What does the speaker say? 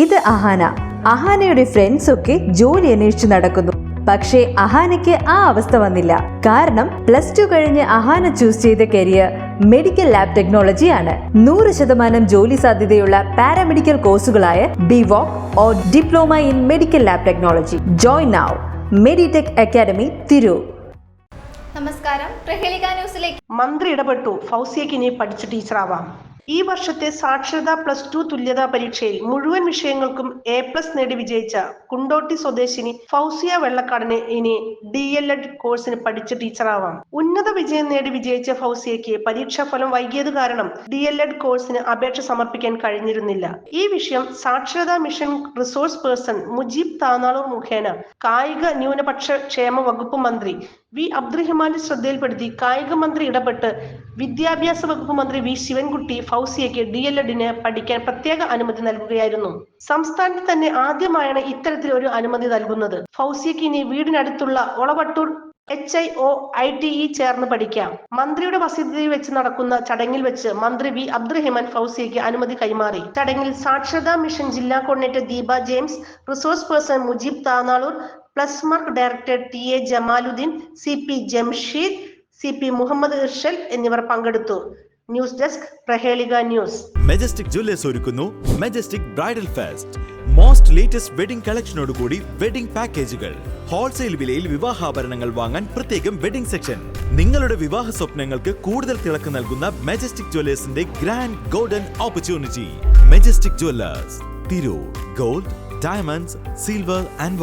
ഇത് അഹാന. അഹാനയുടെ ഫ്രണ്ട്സ് ഒക്കെ ജോലി അന്വേഷിച്ചു നടക്കുന്നു. പക്ഷേ അഹാനയ്ക്ക് ആ അവസ്ഥ വന്നില്ല. കാരണം പ്ലസ് ടു കഴിഞ്ഞ് അഹാന ചൂസ് ചെയ്ത കരിയർ മെഡിക്കൽ ലാബ് ടെക്നോളജി ആണ്. നൂറ് ശതമാനം ജോലി സാധ്യതയുള്ള paramedical കോഴ്സുകളായ BVoc or diploma in medical lab technology join now Meditech academy Tirur നമസ്കാരം. ന്യൂസിലേക്ക്. മന്ത്രി ഇടപെട്ടു. ഫൗസിയക്ക് ഇനി പഠിച്ചു ടീച്ചറാവാം ഈ വർഷത്തെ സാക്ഷരതാ പ്ലസ് ടു തുല്യതാ പരീക്ഷയിൽ മുഴുവൻ വിഷയങ്ങൾക്കും എ പ്ലസ് നേടി വിജയിച്ച കുണ്ടോട്ടി സ്വദേശിനി ഫൗസിയ വെള്ളക്കാടിന് ഇനി ഡി എൽ എഡ് കോഴ്സിന് പഠിച്ച ടീച്ചറാവാം ഉന്നത വിജയം നേടി വിജയിച്ച ഫൗസിയയ്ക്ക് പരീക്ഷാ ഫലം വൈകിയത് കാരണം ഡി എൽ എഡ് കോഴ്സിന് അപേക്ഷ സമർപ്പിക്കാൻ കഴിഞ്ഞിരുന്നില്ല. ഈ വിഷയം സാക്ഷരതാ mission resource person Mujeeb Tanalur മുഖേന കായിക ന്യൂനപക്ഷ ക്ഷേമ വകുപ്പ് മന്ത്രി വി അബ്ദുറഹ്മാന്റെ ശ്രദ്ധയിൽപ്പെടുത്തി കായിക മന്ത്രി ഇടപെട്ട് വിദ്യാഭ്യാസ വകുപ്പ് മന്ത്രി വി ശിവൻകുട്ടി ഫൗസിയയ്ക്ക് ഡി എൽ എഡിന് പഠിക്കാൻ പ്രത്യേക അനുമതി നൽകുകയായിരുന്നു. സംസ്ഥാനത്ത് തന്നെ ആദ്യമായാണ് ഇത്തരത്തിൽ ഒരു അനുമതി നൽകുന്നത്. ഫൗസിയയ്ക്ക് ഇനി വീടിനടുത്തുള്ള Olavattur H I O I T E ചേർന്ന് പഠിക്കാം. മന്ത്രിയുടെ വസതിയിൽ വെച്ച് നടക്കുന്ന ചടങ്ങിൽ വെച്ച് മന്ത്രി വി അബ്ദുറഹിമാൻ ഫൗസിയയ്ക്ക് അനുമതി കൈമാറി. ചടങ്ങിൽ സാക്ഷരതാ മിഷൻ ജില്ലാ coordinator Deepa James resource person Mujeeb Tanalur plus mark director T A Jamaluddin C P Jamsheed C P Muhammad Irshal എന്നിവർ പങ്കെടുത്തു. News desk Prahelika news Majestic jewellers ഒരുക്കുന്നു. Majestic bridal fest most latest wedding കളക്ഷനോടുകൂടി wedding പാക്കേജുകൾ wholesale വിലയിൽ വിവാഹാഭരണങ്ങൾ വാങ്ങാൻ പ്രത്യേകം wedding section നിങ്ങളുടെ വിവാഹ സ്വപ്നങ്ങൾക്ക് കൂടുതൽ തിളക്ക് നൽകുന്ന Majestic ജ്വല്ലേഴ്സിന്റെ grand golden opportunity Majestic Jewellers Tirur gold diamonds silver and